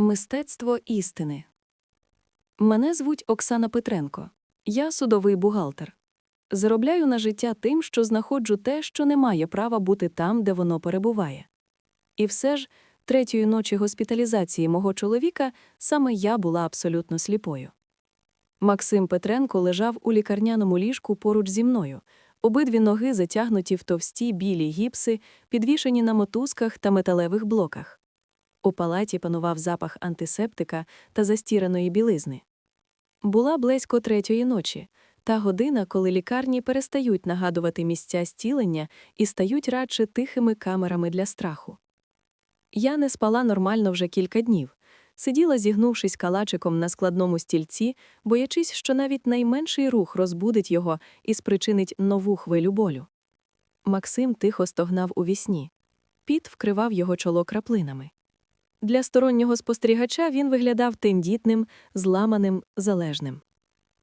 Мистецтво істини. Мене звуть Оксана Петренко. Я судовий бухгалтер. Заробляю на життя тим, що знаходжу те, що не має права бути там, де воно перебуває. І все ж, третьої ночі госпіталізації мого чоловіка саме я була абсолютно сліпою. Максим Петренко лежав у лікарняному ліжку поруч зі мною. Обидві ноги затягнуті в товсті білі гіпси, підвішені на мотузках та металевих блоках. У палаті панував запах антисептика та застіраної білизни. Була близько третьої ночі, та година, коли лікарні перестають нагадувати місця стілення і стають радше тихими камерами для страху. Я не спала нормально вже кілька днів. Сиділа, зігнувшись калачиком на складному стільці, боячись, що навіть найменший рух розбудить його і спричинить нову хвилю болю. Максим тихо стогнав у вісні. Піт вкривав його чоло краплинами. Для стороннього спостерігача він виглядав тендітним, зламаним, залежним.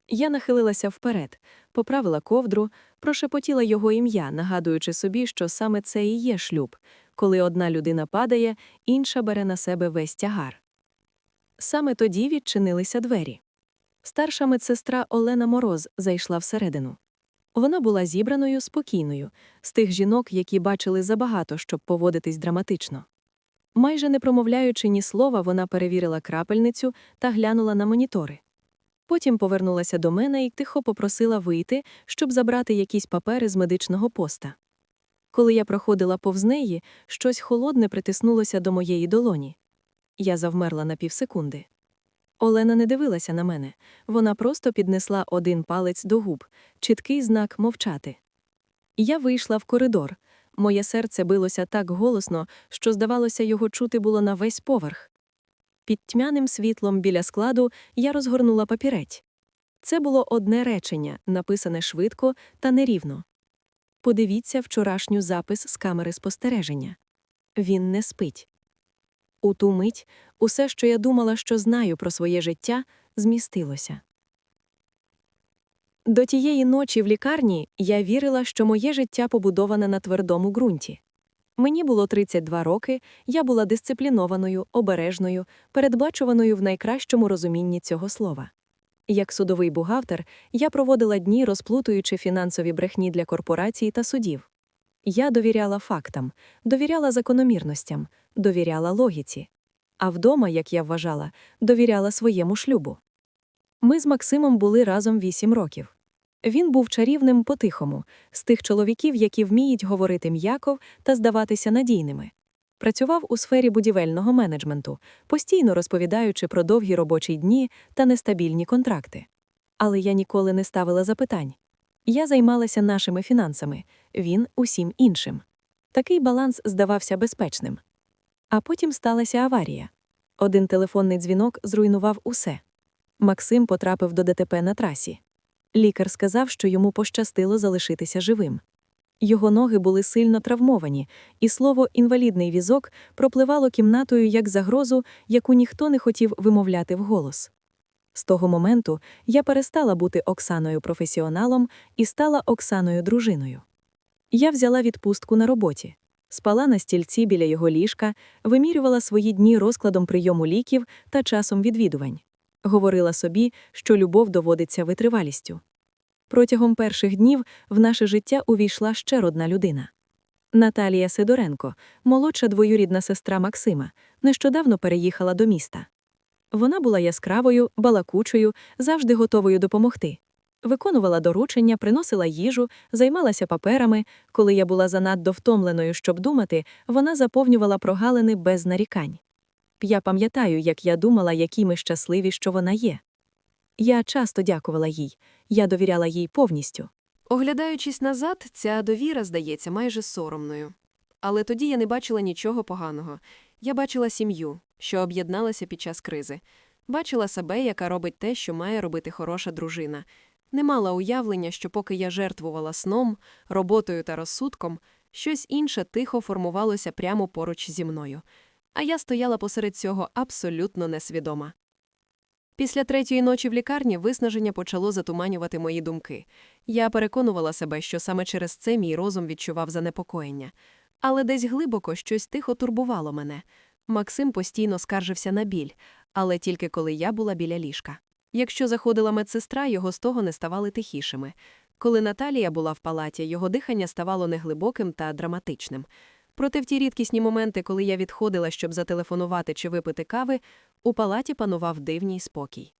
Я нахилилася вперед, поправила ковдру, прошепотіла його ім'я, нагадуючи собі, що саме це і є шлюб, коли одна людина падає, інша бере на себе весь тягар. Саме тоді відчинилися двері. Старша медсестра Олена Мороз зайшла всередину. Вона була зібраною, спокійною, з тих жінок, які бачили забагато, щоб поводитись драматично. Майже не промовляючи ні слова, вона перевірила крапельницю та глянула на монітори. Потім повернулася до мене і тихо попросила вийти, щоб забрати якісь папери з медичного поста. Коли я проходила повз неї, щось холодне притиснулося до моєї долоні. Я завмерла на півсекунди. Олена не дивилася на мене, вона просто піднесла один палець до губ, чіткий знак мовчати. Я вийшла в коридор. Моє серце билося так голосно, що, здавалося, його чути було на весь поверх. Під тьмяним світлом біля складу я розгорнула папірець. Це було одне речення, написане швидко та нерівно. Подивіться вчорашню запис з камери спостереження. Він не спить. У ту мить усе, що я думала, що знаю про своє життя, змістилося. До тієї ночі в лікарні я вірила, що моє життя побудоване на твердому ґрунті. Мені було 32 роки, я була дисциплінованою, обережною, передбачуваною в найкращому розумінні цього слова. Як судовий бухгалтер, я проводила дні, розплутуючи фінансові брехні для корпорацій та судів. Я довіряла фактам, довіряла закономірностям, довіряла логіці. А вдома, як я вважала, довіряла своєму шлюбу. Ми з Максимом були разом вісім років. Він був чарівним по-тихому, з тих чоловіків, які вміють говорити м'яко та здаватися надійними. Працював у сфері будівельного менеджменту, постійно розповідаючи про довгі робочі дні та нестабільні контракти. Але я ніколи не ставила запитань. Я займалася нашими фінансами, він усім іншим. Такий баланс здавався безпечним. А потім сталася аварія. Один телефонний дзвінок зруйнував усе. Максим потрапив до ДТП на трасі. Лікар сказав, що йому пощастило залишитися живим. Його ноги були сильно травмовані, і слово інвалідний візок пропливало кімнатою як загрозу, яку ніхто не хотів вимовляти вголос. З того моменту я перестала бути Оксаною професіоналом і стала Оксаною дружиною. Я взяла відпустку на роботі, спала на стільці біля його ліжка, вимірювала свої дні розкладом прийому ліків та часом відвідувань. Говорила собі, що любов доводиться витривалістю. Протягом перших днів в наше життя увійшла ще одна людина. Наталія Сидоренко, молодша двоюрідна сестра Максима, нещодавно переїхала до міста. Вона була яскравою, балакучою, завжди готовою допомогти. Виконувала доручення, приносила їжу, займалася паперами. Коли я була занадто втомленою, щоб думати, вона заповнювала прогалини без нарікань. Я пам'ятаю, як я думала, які ми щасливі, що вона є. Я часто дякувала їй, я довіряла їй повністю. Оглядаючись назад, ця довіра здається майже соромною. Але тоді я не бачила нічого поганого. Я бачила сім'ю, що об'єдналася під час кризи, бачила себе, яка робить те, що має робити хороша дружина. Не мала уявлення, що поки я жертвувала сном, роботою та розсудком, щось інше тихо формувалося прямо поруч зі мною. А я стояла посеред цього абсолютно несвідома. Після третьої ночі в лікарні виснаження почало затуманювати мої думки. Я переконувала себе, що саме через це мій розум відчував занепокоєння. Але десь глибоко щось тихо турбувало мене. Максим постійно скаржився на біль, але тільки коли я була біля ліжка. Якщо заходила медсестра, його з того не ставали тихішими. Коли Наталія була в палаті, його дихання ставало неглибоким та драматичним. Проте в ті рідкісні моменти, коли я відходила, щоб зателефонувати чи випити кави, у палаті панував дивній спокій.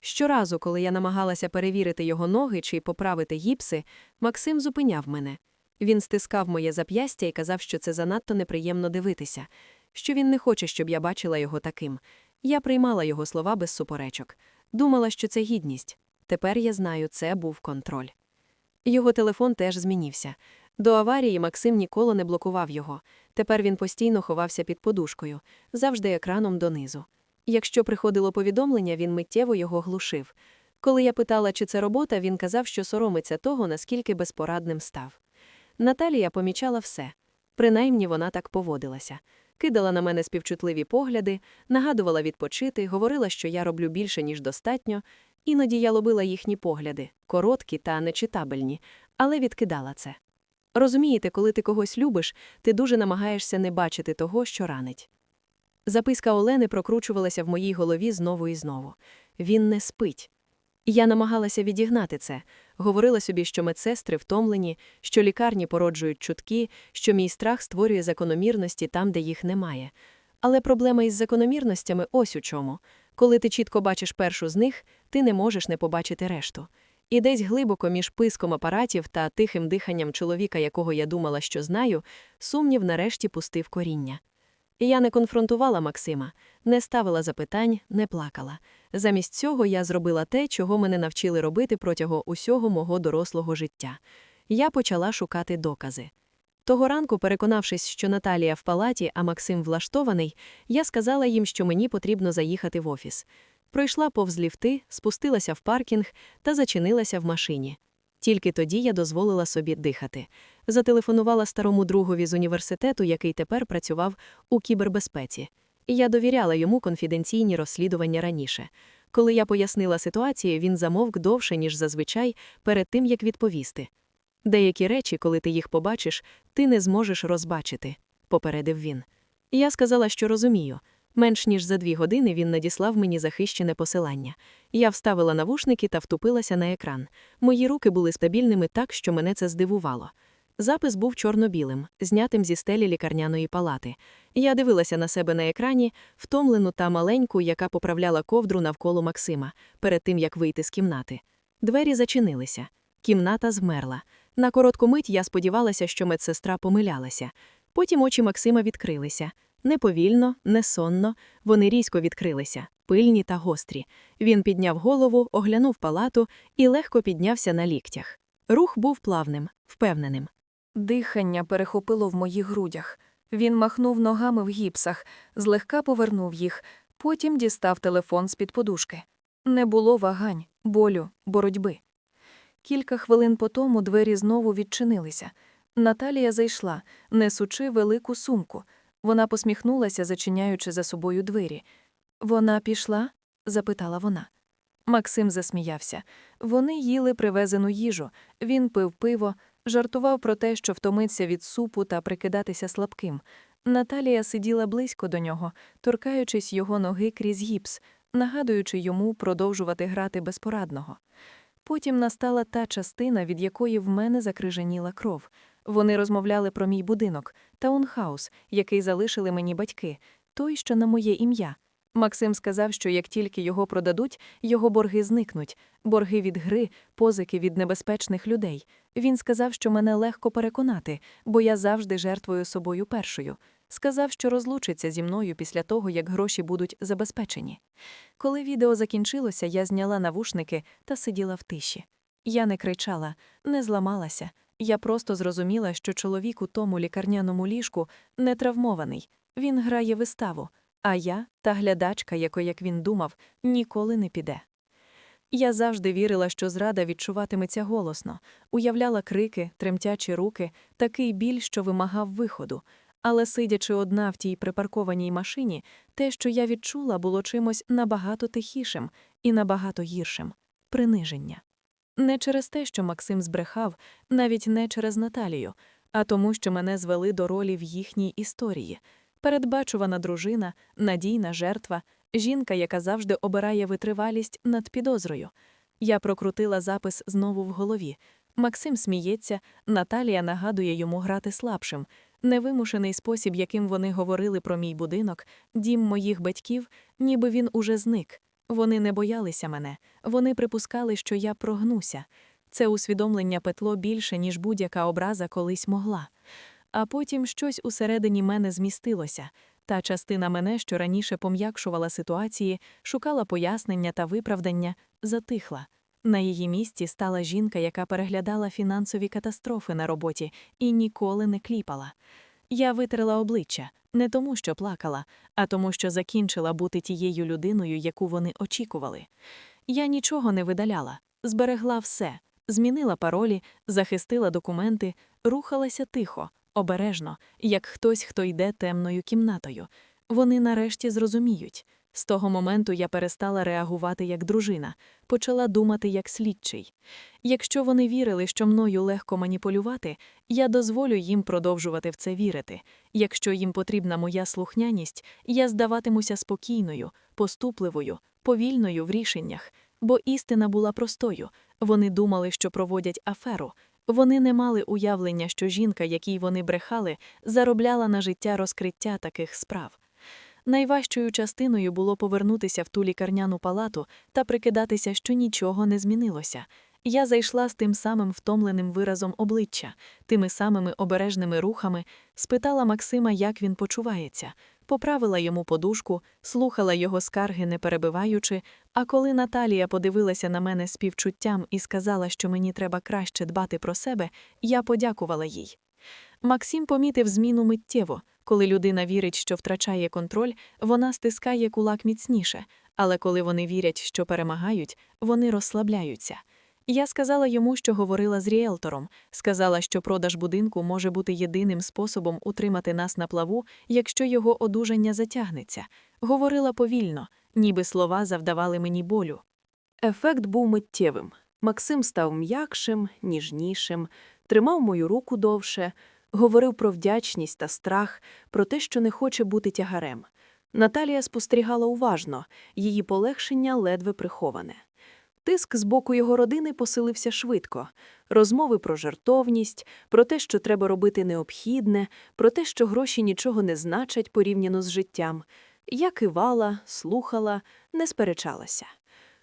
Щоразу, коли я намагалася перевірити його ноги чи поправити гіпси, Максим зупиняв мене. Він стискав моє зап'ястя і казав, що це занадто неприємно дивитися, що він не хоче, щоб я бачила його таким. Я приймала його слова без суперечок. Думала, що це гідність. Тепер я знаю, це був контроль. Його телефон теж змінився. До аварії Максим ніколи не блокував його. Тепер він постійно ховався під подушкою, завжди екраном донизу. Якщо приходило повідомлення, він миттєво його глушив. Коли я питала, чи це робота, він казав, що соромиться того, наскільки безпорадним став. Наталія помічала все. Принаймні вона так поводилася. Кидала на мене співчутливі погляди, нагадувала відпочити, говорила, що я роблю більше, ніж достатньо. Іноді я лобила їхні погляди, короткі та нечитабельні, але відкидала це. Розумієте, коли ти когось любиш, ти дуже намагаєшся не бачити того, що ранить. Записка Олени прокручувалася в моїй голові знову і знову. Він не спить. Я намагалася відігнати це, говорила собі, що медсестри втомлені, що лікарні породжують чутки, що мій страх створює закономірності там, де їх немає. Але проблема із закономірностями ось у чому. Коли ти чітко бачиш першу з них, ти не можеш не побачити решту. І десь глибоко між писком апаратів та тихим диханням чоловіка, якого я думала, що знаю, сумнів нарешті пустив коріння. І я не конфронтувала Максима, не ставила запитань, не плакала. Замість цього я зробила те, чого мене навчили робити протягом усього мого дорослого життя. Я почала шукати докази. Того ранку, переконавшись, що Наталія в палаті, а Максим влаштований, я сказала їм, що мені потрібно заїхати в офіс. Пройшла повз ліфти, спустилася в паркінг та зачинилася в машині. Тільки тоді я дозволила собі дихати. Зателефонувала старому другові з університету, який тепер працював у кібербезпеці. І я довіряла йому конфіденційні розслідування раніше. Коли я пояснила ситуацію, він замовк довше, ніж зазвичай, перед тим як відповісти. Деякі речі, коли ти їх побачиш, ти не зможеш розбачити, попередив він. Я сказала, що розумію. Менш ніж за дві години він надіслав мені захищене посилання. Я вставила навушники та втупилася на екран. Мої руки були стабільними так, що мене це здивувало. Запис був чорно-білим, знятим зі стелі лікарняної палати. Я дивилася на себе на екрані, втомлену та маленьку, яка поправляла ковдру навколо Максима, перед тим як вийти з кімнати. Двері зачинилися. Кімната змерла. На коротку мить я сподівалася, що медсестра помилялася. Потім очі Максима відкрилися. Не повільно, не сонно, вони різко відкрилися, пильні та гострі. Він підняв голову, оглянув палату і легко піднявся на ліктях. Рух був плавним, впевненим. Дихання перехопило в моїх грудях. Він махнув ногами в гіпсах, злегка повернув їх, потім дістав телефон з-під подушки. Не було вагань, болю, боротьби. Кілька хвилин по тому двері знову відчинилися. Наталія зайшла, несучи велику сумку. Вона посміхнулася, зачиняючи за собою двері. Вона пішла? запитала вона. Максим засміявся. Вони їли привезену їжу. Він пив пиво, жартував про те, що втомиться від супу та прикидатися слабким. Наталія сиділа близько до нього, торкаючись його ноги крізь гіпс, нагадуючи йому продовжувати грати безпорадного. Потім настала та частина, від якої в мене закриженіла кров. Вони розмовляли про мій будинок, таунхаус, який залишили мені батьки, той, що на моє ім'я. Максим сказав, що як тільки його продадуть, його борги зникнуть, борги від гри, позики від небезпечних людей. Він сказав, що мене легко переконати, бо я завжди жертвую собою першою. Сказав, що розлучиться зі мною після того, як гроші будуть забезпечені. Коли відео закінчилося, я зняла навушники та сиділа в тиші. Я не кричала, не зламалася. Я просто зрозуміла, що чоловік у тому лікарняному ліжку не травмований. Він грає виставу, а я, та глядачка, якою, як він думав, ніколи не піде. Я завжди вірила, що зрада відчуватиметься голосно, уявляла крики, тремтячі руки, такий біль, що вимагав виходу. Але сидячи одна в тій припаркованій машині, те, що я відчула, було чимось набагато тихішим і набагато гіршим приниження. Не через те, що Максим збрехав, навіть не через Наталію, а тому, що мене звели до ролі в їхній історії. Передбачувана дружина, надійна жертва, жінка, яка завжди обирає витривалість над підозрою. Я прокрутила запис знову в голові. Максим сміється, Наталія нагадує йому грати слабшим. Невимушений спосіб, яким вони говорили про мій будинок, дім моїх батьків, ніби він уже зник. Вони не боялися мене, вони припускали, що я прогнуся. Це усвідомлення петло більше, ніж будь-яка образа колись могла. А потім щось усередині мене змістилося. Та частина мене, що раніше пом'якшувала ситуації, шукала пояснення та виправдання, затихла. На її місці стала жінка, яка переглядала фінансові катастрофи на роботі і ніколи не кліпала. Я витерла обличчя не тому, що плакала, а тому, що закінчила бути тією людиною, яку вони очікували. Я нічого не видаляла, зберегла все, змінила паролі, захистила документи, рухалася тихо, обережно, як хтось, хто йде темною кімнатою. Вони нарешті зрозуміють. З того моменту я перестала реагувати як дружина, почала думати як слідчий. Якщо вони вірили, що мною легко маніпулювати, я дозволю їм продовжувати в це вірити. Якщо їм потрібна моя слухняність, я здаватимуся спокійною, поступливою, повільною в рішеннях, бо істина була простою. Вони думали, що проводять аферу. Вони не мали уявлення, що жінка, якій вони брехали, заробляла на життя розкриття таких справ. Найважчою частиною було повернутися в ту лікарняну палату та прикидатися, що нічого не змінилося. Я зайшла з тим самим втомленим виразом обличчя, тими самими обережними рухами, спитала Максима, як він почувається, поправила йому подушку, слухала його скарги, не перебиваючи. А коли Наталія подивилася на мене співчуттям і сказала, що мені треба краще дбати про себе, я подякувала їй. Максим помітив зміну миттєво. Коли людина вірить, що втрачає контроль, вона стискає кулак міцніше, але коли вони вірять, що перемагають, вони розслабляються. Я сказала йому, що говорила з ріелтором, сказала, що продаж будинку може бути єдиним способом утримати нас на плаву, якщо його одужання затягнеться. Говорила повільно, ніби слова завдавали мені болю. Ефект був миттєвим. Максим став м'якшим, ніжнішим, тримав мою руку довше, говорив про вдячність та страх, про те, що не хоче бути тягарем. Наталія спостерігала уважно, її полегшення ледве приховане. Тиск з боку його родини посилився швидко. Розмови про жертовність, про те, що треба робити необхідне, про те, що гроші нічого не значать порівняно з життям. Я кивала, слухала, не сперечалася.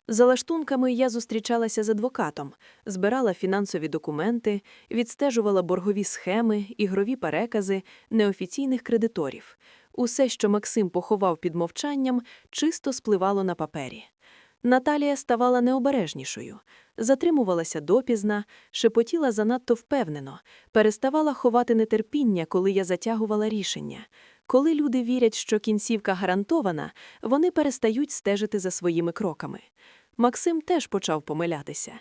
За лаштунками я зустрічалася з адвокатом, збирала фінансові документи, відстежувала боргові схеми, ігрові перекази, неофіційних кредиторів. Усе, що Максим поховав під мовчанням, чисто спливало на папері. Наталія ставала необережнішою, затримувалася допізна, шепотіла занадто впевнено, переставала ховати нетерпіння, коли я затягувала рішення. Коли люди вірять, що кінцівка гарантована, вони перестають стежити за своїми кроками. Максим теж почав помилятися.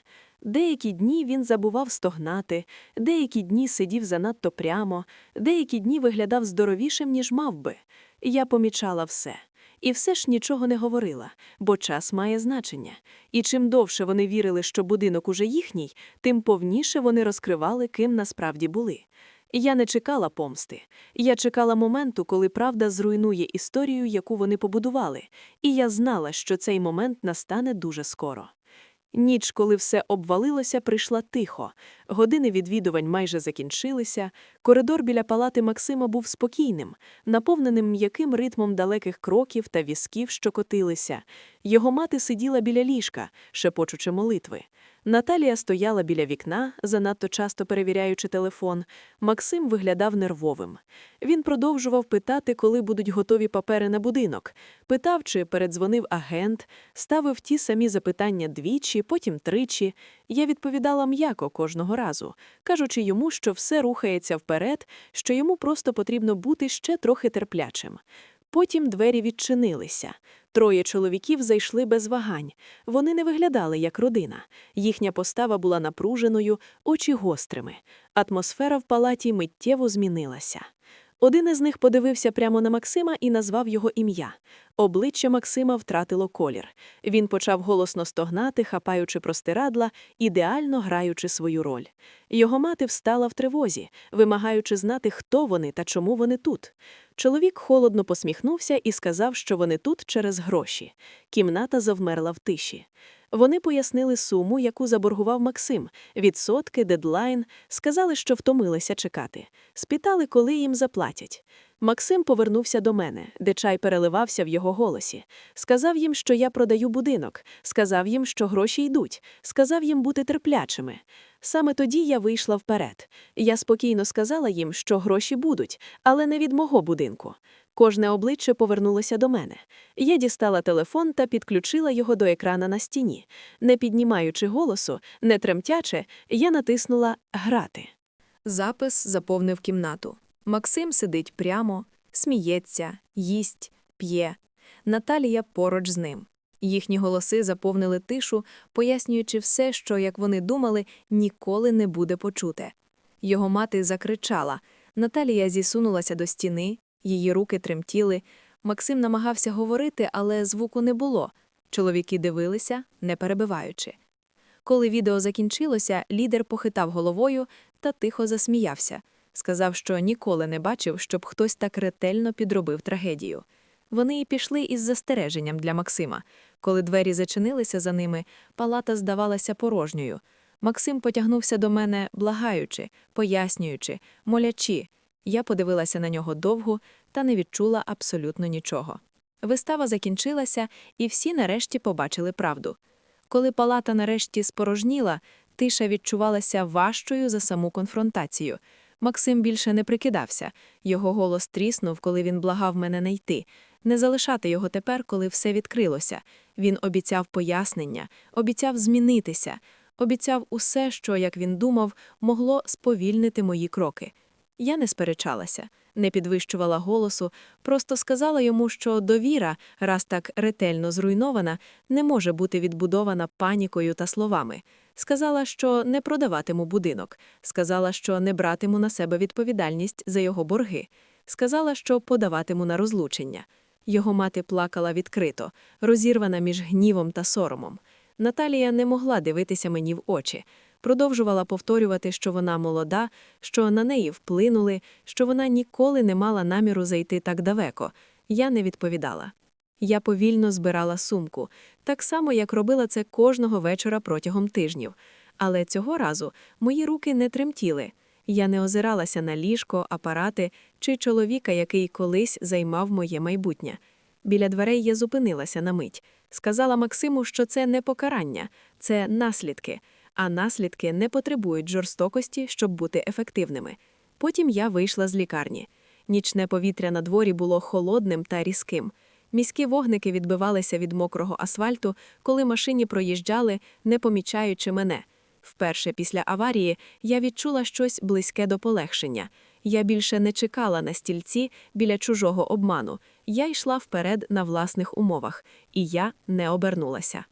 Деякі дні він забував стогнати, деякі дні сидів занадто прямо, деякі дні виглядав здоровішим, ніж мав би. Я помічала все. І все ж нічого не говорила, бо час має значення. І чим довше вони вірили, що будинок уже їхній, тим повніше вони розкривали, ким насправді були. Я не чекала помсти. Я чекала моменту, коли правда зруйнує історію, яку вони побудували, і я знала, що цей момент настане дуже скоро. Ніч, коли все обвалилося, прийшла тихо. Години відвідувань майже закінчилися. Коридор біля палати Максима був спокійним, наповненим м'яким ритмом далеких кроків та візків, що котилися. Його мати сиділа біля ліжка, шепочучи молитви. Наталія стояла біля вікна, занадто часто перевіряючи телефон. Максим виглядав нервовим. Він продовжував питати, коли будуть готові папери на будинок. Питав, чи передзвонив агент, ставив ті самі запитання двічі, потім тричі. Я відповідала м'яко кожного разу, кажучи йому, що все рухається вперед, що йому просто потрібно бути ще трохи терплячим. Потім двері відчинилися. Троє чоловіків зайшли без вагань. Вони не виглядали як родина. Їхня постава була напруженою, очі гострими. Атмосфера в палаті миттєво змінилася. Один із них подивився прямо на Максима і назвав його ім'я. Обличчя Максима втратило колір. Він почав голосно стогнати, хапаючи простирадла, ідеально граючи свою роль. Його мати встала в тривозі, вимагаючи знати, хто вони та чому вони тут. Чоловік холодно посміхнувся і сказав, що вони тут через гроші. Кімната завмерла в тиші. Вони пояснили суму, яку заборгував Максим, відсотки, дедлайн, сказали, що втомилися чекати. Спитали, коли їм заплатять. Максим повернувся до мене, де чай переливався в його голосі. Сказав їм, що я продаю будинок, сказав їм, що гроші йдуть, сказав їм бути терплячими. Саме тоді я вийшла вперед. Я спокійно сказала їм, що гроші будуть, але не від мого будинку. Кожне обличчя повернулося до мене. Я дістала телефон та підключила його до екрана на стіні. Не піднімаючи голосу, не тремтячи, я натиснула Грати. Запис заповнив кімнату. Максим сидить прямо, сміється, їсть, п'є. Наталія поруч з ним. Їхні голоси заповнили тишу, пояснюючи все, що, як вони думали, ніколи не буде почуте. Його мати закричала. Наталія зісунулася до стіни, її руки тремтіли. Максим намагався говорити, але звуку не було. Чоловіки дивилися, не перебиваючи. Коли відео закінчилося, лідер похитав головою та тихо засміявся. Сказав, що ніколи не бачив, щоб хтось так ретельно підробив трагедію. Вони і пішли із застереженням для Максима. Коли двері зачинилися за ними, палата здавалася порожньою. Максим потягнувся до мене, благаючи, пояснюючи, молячи. Я подивилася на нього довго та не відчула абсолютно нічого. Вистава закінчилася, і всі нарешті побачили правду. Коли палата нарешті спорожніла, тиша відчувалася важчою за саму конфронтацію. Максим більше не прикидався. Його голос тріснув, коли він благав мене не йти, не залишати його тепер, коли все відкрилося. Він обіцяв пояснення, обіцяв змінитися, обіцяв усе, що, як він думав, могло сповільнити мої кроки. Я не сперечалася, не підвищувала голосу, просто сказала йому, що довіра, раз так ретельно зруйнована, не може бути відбудована панікою та словами. Сказала, що не продаватиму будинок, сказала, що не братиму на себе відповідальність за його борги, сказала, що подаватиму на розлучення. Його мати плакала відкрито, розірвана між гнівом та соромом. Наталія не могла дивитися мені в очі, продовжувала повторювати, що вона молода, що на неї вплинули, що вона ніколи не мала наміру зайти так далеко. Я не відповідала. Я повільно збирала сумку, так само, як робила це кожного вечора протягом тижнів. Але цього разу мої руки не тремтіли. Я не озиралася на ліжко, апарати чи чоловіка, який колись займав моє майбутнє. Біля дверей я зупинилася на мить. Сказала Максиму, що це не покарання, це наслідки, а наслідки не потребують жорстокості, щоб бути ефективними. Потім я вийшла з лікарні. Нічне повітря на дворі було холодним та різким. Міські вогники відбивалися від мокрого асфальту, коли машині проїжджали, не помічаючи мене. Вперше після аварії я відчула щось близьке до полегшення. Я більше не чекала на стільці біля чужого обману. Я йшла вперед на власних умовах, і я не обернулася.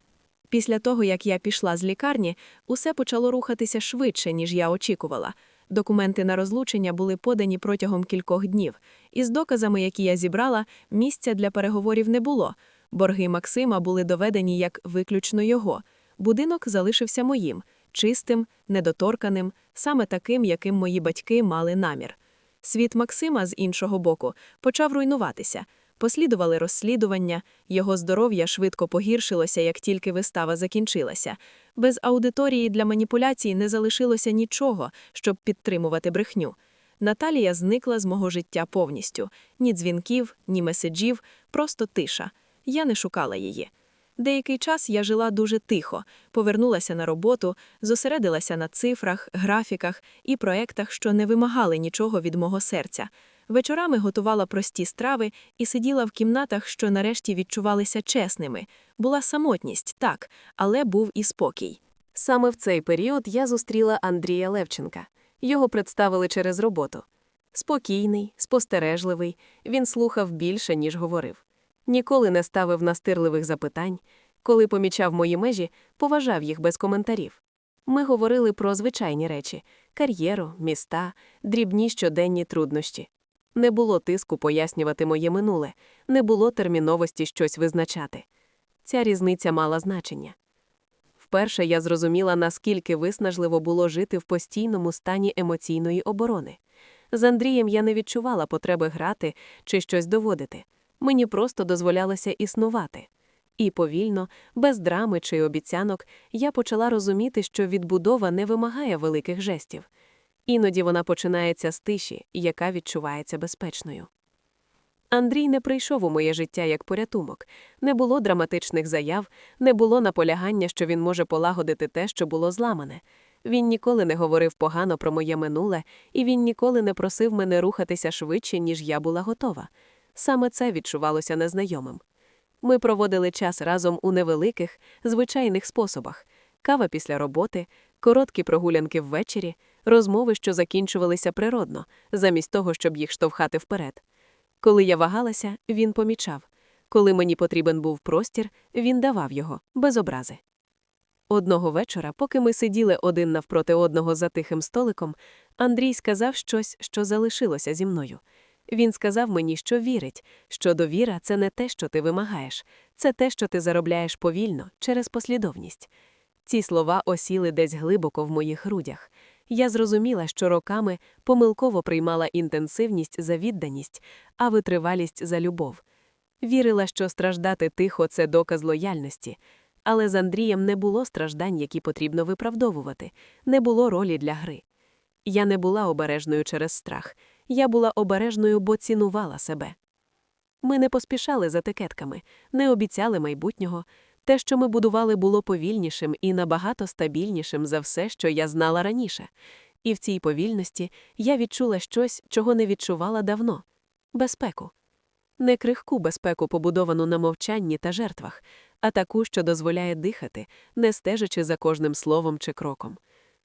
Після того, як я пішла з лікарні, усе почало рухатися швидше, ніж я очікувала. Документи на розлучення були подані протягом кількох днів. Із доказами, які я зібрала, місця для переговорів не було. Борги Максима були доведені як виключно його. Будинок залишився моїм, чистим, недоторканим, саме таким, яким мої батьки мали намір. Світ Максима, з іншого боку, почав руйнуватися. Послідували розслідування, його здоров'я швидко погіршилося, як тільки вистава закінчилася. Без аудиторії для маніпуляцій не залишилося нічого, щоб підтримувати брехню. Наталія зникла з мого життя повністю. Ні дзвінків, ні меседжів, просто тиша. Я не шукала її. Деякий час я жила дуже тихо, повернулася на роботу, зосередилася на цифрах, графіках і проектах, що не вимагали нічого від мого серця. Вечорами готувала прості страви і сиділа в кімнатах, що нарешті відчувалися чесними. Була самотність, так, але був і спокій. Саме в цей період я зустріла Андрія Левченка. Його представили через роботу. Спокійний, спостережливий, він слухав більше, ніж говорив. Ніколи не ставив настирливих запитань. Коли помічав мої межі, поважав їх без коментарів. Ми говорили про звичайні речі кар'єру, міста, дрібні щоденні труднощі. Не було тиску пояснювати моє минуле, не було терміновості щось визначати. Ця різниця мала значення. Вперше я зрозуміла, наскільки виснажливо було жити в постійному стані емоційної оборони. З Андрієм я не відчувала потреби грати чи щось доводити. Мені просто дозволялося існувати. І повільно, без драми чи обіцянок, я почала розуміти, що відбудова не вимагає великих жестів. Іноді вона починається з тиші, яка відчувається безпечною. Андрій не прийшов у моє життя як порятунок. Не було драматичних заяв, не було наполягання, що він може полагодити те, що було зламане. Він ніколи не говорив погано про моє минуле, і він ніколи не просив мене рухатися швидше, ніж я була готова. Саме це відчувалося незнайомим. Ми проводили час разом у невеликих, звичайних способах: кава після роботи, короткі прогулянки ввечері, розмови, що закінчувалися природно, замість того, щоб їх штовхати вперед. Коли я вагалася, він помічав. Коли мені потрібен був простір, він давав його, без образи. Одного вечора, поки ми сиділи один навпроти одного за тихим столиком, Андрій сказав щось, що залишилося зі мною. Він сказав мені, що вірить, що довіра це не те, що ти вимагаєш, це те, що ти заробляєш повільно, через послідовність. Ці слова осіли десь глибоко в моїх грудях. Я зрозуміла, що роками помилково приймала інтенсивність за відданість, а витривалість за любов. Вірила, що страждати тихо це доказ лояльності. Але з Андрієм не було страждань, які потрібно виправдовувати, не було ролі для гри. Я не була обережною через страх, я була обережною, бо цінувала себе. Ми не поспішали за етикетками, не обіцяли майбутнього. Те, що ми будували, було повільнішим і набагато стабільнішим за все, що я знала раніше. І в цій повільності я відчула щось, чого не відчувала давно безпеку. Не крихку безпеку, побудовану на мовчанні та жертвах, а таку, що дозволяє дихати, не стежачи за кожним словом чи кроком.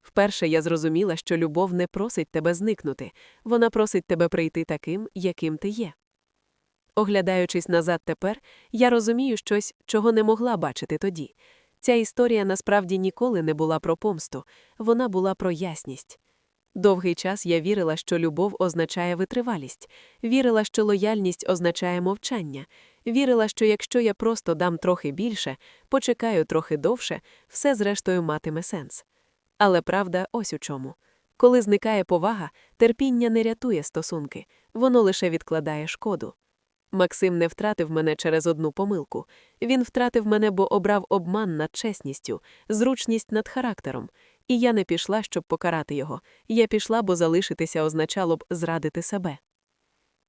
Вперше я зрозуміла, що любов не просить тебе зникнути, вона просить тебе прийти таким, яким ти є. Оглядаючись назад тепер, я розумію щось, чого не могла бачити тоді. Ця історія насправді ніколи не була про помсту, вона була про ясність. Довгий час я вірила, що любов означає витривалість, вірила, що лояльність означає мовчання, вірила, що якщо я просто дам трохи більше, почекаю трохи довше, все зрештою матиме сенс. Але правда ось у чому. Коли зникає повага, терпіння не рятує стосунки, воно лише відкладає шкоду. Максим не втратив мене через одну помилку. Він втратив мене, бо обрав обман над чесністю, зручність над характером. І я не пішла, щоб покарати його. Я пішла, бо залишитися означало б зрадити себе.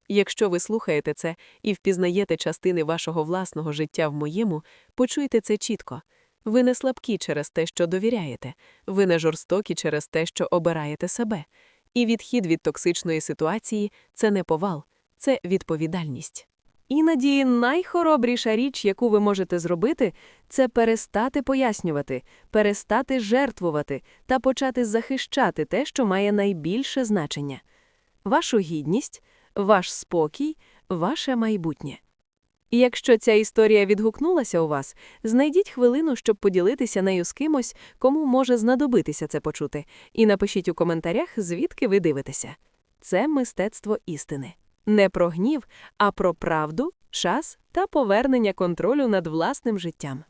Якщо ви слухаєте це і впізнаєте частини вашого власного життя в моєму, почуйте це чітко. Ви не слабкі через те, що довіряєте, ви не жорстокі через те, що обираєте себе. І відхід від токсичної ситуації це не повал, це відповідальність. Іноді найхоробріша річ, яку ви можете зробити, це перестати пояснювати, перестати жертвувати та почати захищати те, що має найбільше значення вашу гідність, ваш спокій, ваше майбутнє. І якщо ця історія відгукнулася у вас, знайдіть хвилину, щоб поділитися нею з кимось, кому може знадобитися це почути, і напишіть у коментарях, звідки ви дивитеся. Це мистецтво істини. Не про гнів, а про правду, час та повернення контролю над власним життям.